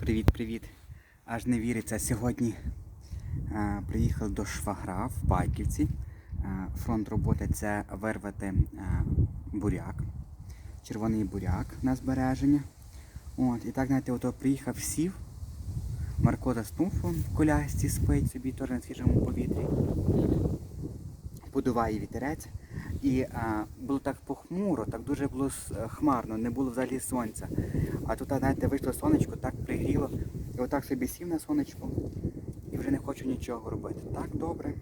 Привіт-привіт. Аж не віриться. Сьогодні е, приїхав до швагра в Байківці. Е, фронт роботи це вирвати е, буряк, червоний буряк на збереження. От, і так, знаєте, ото приїхав, сів. Марко заснув в колясці спить собі теж на свіжому повітрі. Подуває вітерець. І а, було так похмуро, так дуже було е, хмарно, не було взагалі сонця. А тут, знаєте, вийшло сонечко, так пригріло. І отак собі сів на сонечку і вже не хочу нічого робити. Так добре.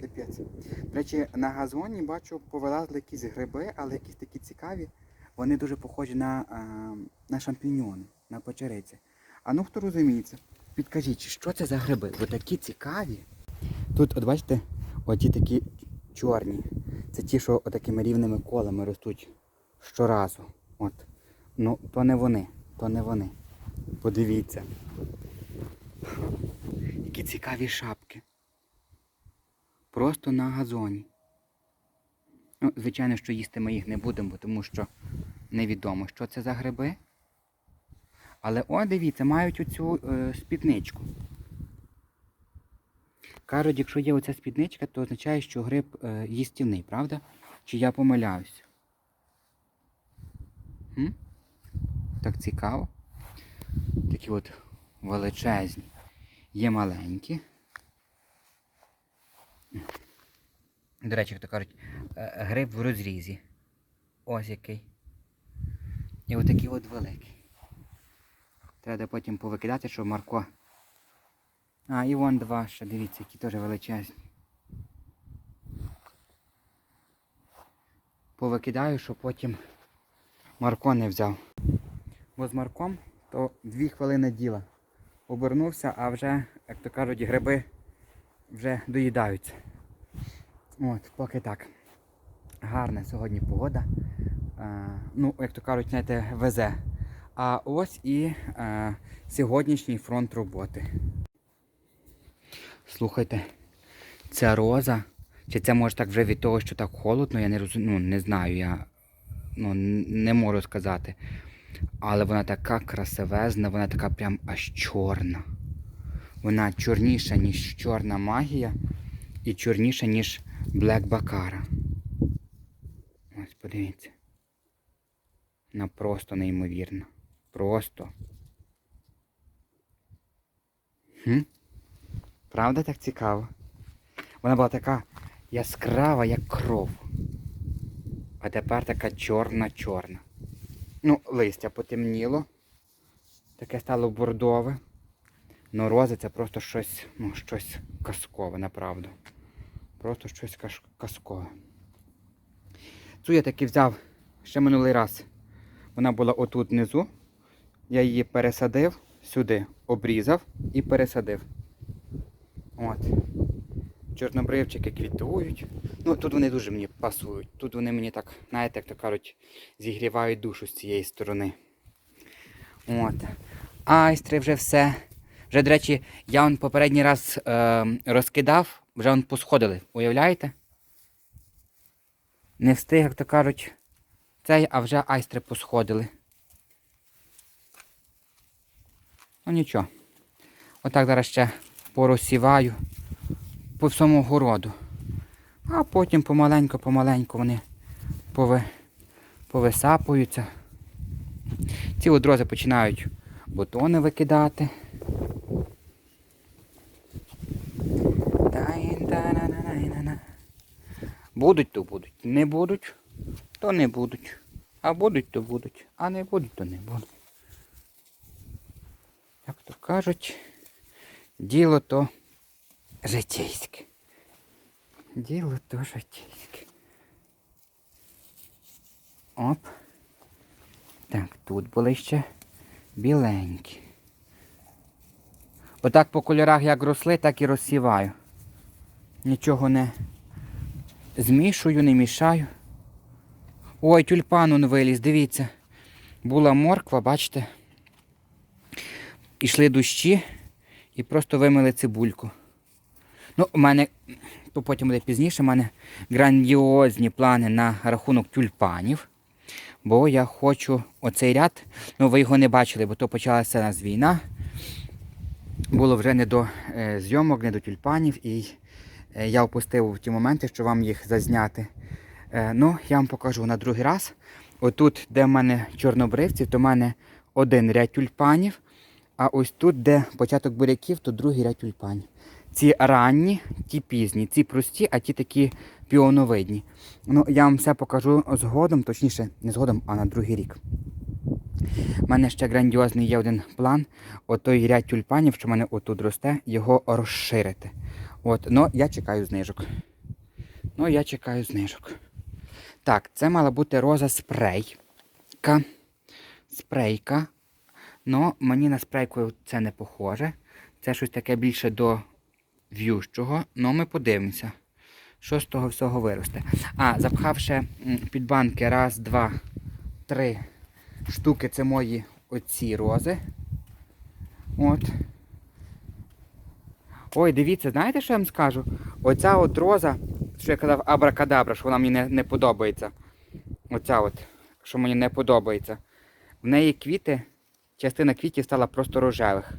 Капець. До речі, на газоні бачу, повилазили якісь гриби, але якісь такі цікаві. Вони дуже похожі на, а, на шампіньйони, на печериці. А ну хто розуміється, підкажіть, що це за гриби? Бо такі цікаві. Тут, от бачите, оті такі чорні. Це ті, що такими рівними колами ростуть щоразу. От. Ну, то не вони, то не вони. Подивіться. Які цікаві шапки. Просто на газоні. Ну, звичайно, що їсти ми їх не будемо, тому що невідомо, що це за гриби. Але о, дивіться, мають оцю е, спідничку. Кажуть, якщо є оця спідничка, то означає, що гриб е, їстівний, правда? Чи я помиляюсь? М? Так цікаво. Такі от величезні. Є маленькі. До речі, як то кажуть, е, гриб в розрізі. Ось який. І отакий от великий. Треба потім повикидати, щоб Марко а, і вон два ще, дивіться, які теж величезні. Повикидаю, щоб потім Марко не взяв. Бо з Марком то дві хвилини діла. Обернувся, а вже, як то кажуть, гриби вже доїдаються. От, поки так. Гарна сьогодні погода. А, ну, як то кажуть, знаєте, везе. А ось і а, сьогоднішній фронт роботи. Слухайте, ця роза, чи це може так вже від того, що так холодно, я не розумію, ну, не знаю, я ну, не можу сказати. Але вона така красивезна, вона така прям аж чорна. Вона чорніша, ніж чорна магія, і чорніша, ніж Блек Бакара. Ось подивіться. Вона просто неймовірна. Просто. Хм? Правда так цікаво? Вона була така яскрава, як кров. А тепер така чорна-чорна. Ну, листя потемніло. Таке стало бордове. Ну, рози це просто щось, ну, щось казкове, направду. Просто щось казкове. Цю я таки взяв ще минулий раз. Вона була отут внизу. Я її пересадив сюди, обрізав і пересадив. От. Чорнобривчики квітують. Ну, тут вони дуже мені пасують. Тут вони мені так, знаєте, як то кажуть, зігрівають душу з цієї сторони. От. Айстри вже все. Вже, до речі, я он попередній раз е, розкидав, вже он посходили. Уявляєте? Не встиг, як то кажуть, цей, а вже айстри посходили. Ну нічого. Отак зараз ще порозсіваю по всьому городу. А потім помаленьку-помаленьку вони пови... повисапуються. Ці одрози починають бутони викидати. Будуть, то будуть. Не будуть, то не будуть. А будуть, то будуть. А не будуть, то не будуть. Як то кажуть, діло то житейське. Діло то житейське. Оп. Так, тут були ще біленькі. Отак по кольорах як росли, так і розсіваю. Нічого не змішую, не мішаю. Ой, тюльпан он виліз, дивіться. Була морква, бачите? Пішли дощі і просто вимили цибульку. Ну, у мене, то потім буде пізніше, у мене грандіозні плани на рахунок тюльпанів. Бо я хочу оцей ряд, ну ви його не бачили, бо то почалася у нас війна. було вже не до е, зйомок, не до тюльпанів, і е, я опустив ті моменти, що вам їх зазняти. Е, ну, я вам покажу на другий раз. Отут, де в мене чорнобривці, то в мене один ряд тюльпанів. А ось тут, де початок буряків, то другий ряд тюльпанів. Ці ранні, ті пізні, ці прості, а ті такі піоновидні. Ну, я вам все покажу згодом, точніше, не згодом, а на другий рік. У мене ще грандіозний є один план. Отой ряд тюльпанів, що в мене отут росте, його розширити. От, ну, я чекаю знижок. Ну, я чекаю знижок. Так, це мала бути роза спрейка. Спрейка. Ну, мені на спрейку це не похоже. Це щось таке більше до в'ющого. Ну, ми подивимося, що з того всього виросте. А, запхавши під банки раз, два, три штуки, це мої оці рози. От. Ой, дивіться, знаєте, що я вам скажу? Оця от роза, що я казав абракадабра, що вона мені не, не подобається. Оця от, що мені не подобається. В неї квіти, частина квітів стала просто рожевих.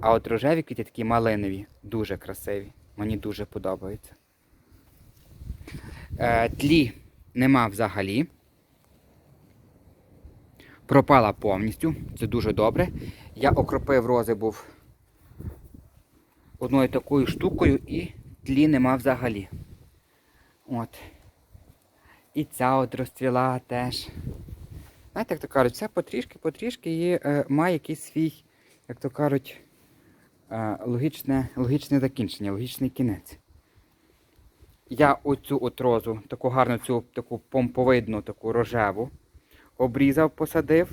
А от рожеві квіти такі малинові, дуже красиві. Мені дуже подобаються. Е, тлі нема взагалі. Пропала повністю, це дуже добре. Я окропив рози був одною такою штукою і тлі нема взагалі. От. І ця от розцвіла теж. Знаєте, як то кажуть, все потрішки, потрішки і е, має якийсь свій, як то кажуть, е, логічне, логічне закінчення, логічний кінець. Я оцю от розу, таку гарну цю таку помповидну, таку рожеву, обрізав, посадив.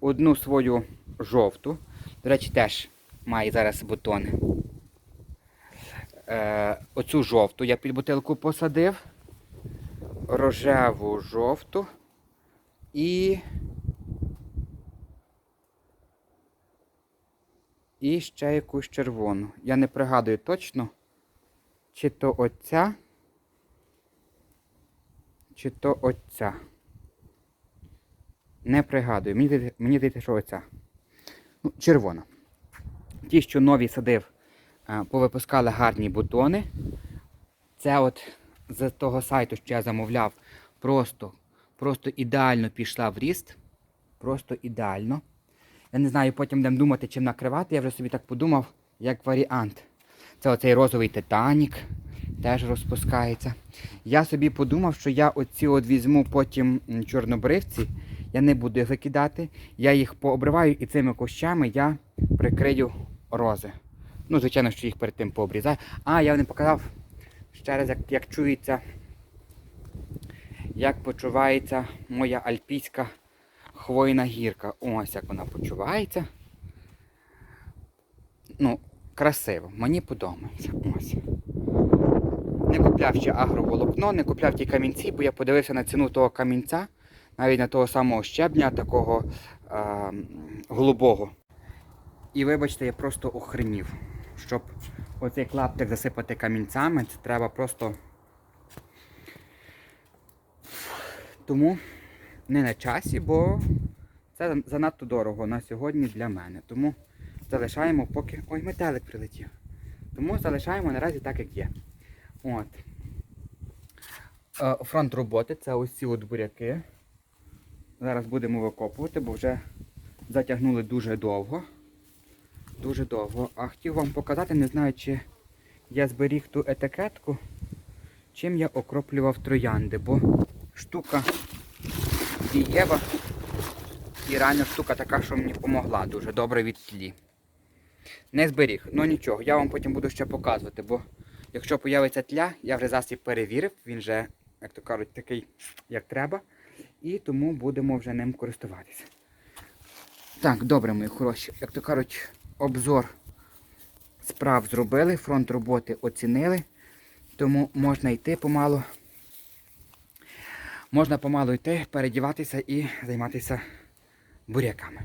Одну свою жовту. До речі, теж має зараз бутони. Е, оцю жовту я під бутилку посадив. Рожеву жовту. І. І ще якусь червону. Я не пригадую точно, чи то оця, чи то оця. Не пригадую. Мені мені здається, що оця. Ну, червона. Ті, що нові садив, е, повипускали гарні бутони. Це от з того сайту, що я замовляв, просто, просто ідеально пішла в ріст. Просто ідеально. Я не знаю, потім будемо думати, чим накривати. Я вже собі так подумав, як варіант. Це оцей розовий Титанік теж розпускається. Я собі подумав, що я оці от візьму потім чорнобривці, я не буду їх викидати. Я їх пообриваю і цими кущами я прикрию рози. Ну, звичайно, що їх перед тим пообрізаю. А, я не показав ще раз, як, як чується, як почувається моя альпійська хвойна гірка. Ось як вона почувається. Ну, красиво, мені подобається. Ось. Не купляв ще агроволокно, не купляв ті камінці, бо я подивився на ціну того камінця, навіть на того самого щебня, такого е, голубого. І вибачте, я просто охренів. Щоб оцей клаптик засипати камінцями, це треба просто. Тому не на часі, бо це занадто дорого на сьогодні для мене. Тому залишаємо поки. Ой, метелик прилетів. Тому залишаємо наразі так, як є. От. Е, Фронт роботи це ось ці от буряки. Зараз будемо викопувати, бо вже затягнули дуже довго. Дуже довго. А хотів вам показати, не знаю, чи я зберіг ту етикетку, чим я окроплював троянди, бо штука дієва і реально штука така, що мені допомогла дуже добре від тлі. Не зберіг, ну нічого, я вам потім буду ще показувати, бо якщо появиться тля, я вже засіб перевірив, він вже, як то кажуть, такий, як треба. І тому будемо вже ним користуватися. Так, добре, мої хороші. Як то кажуть, обзор справ зробили, фронт роботи оцінили. Тому можна йти помалу. Можна помалу йти, передіватися і займатися буряками.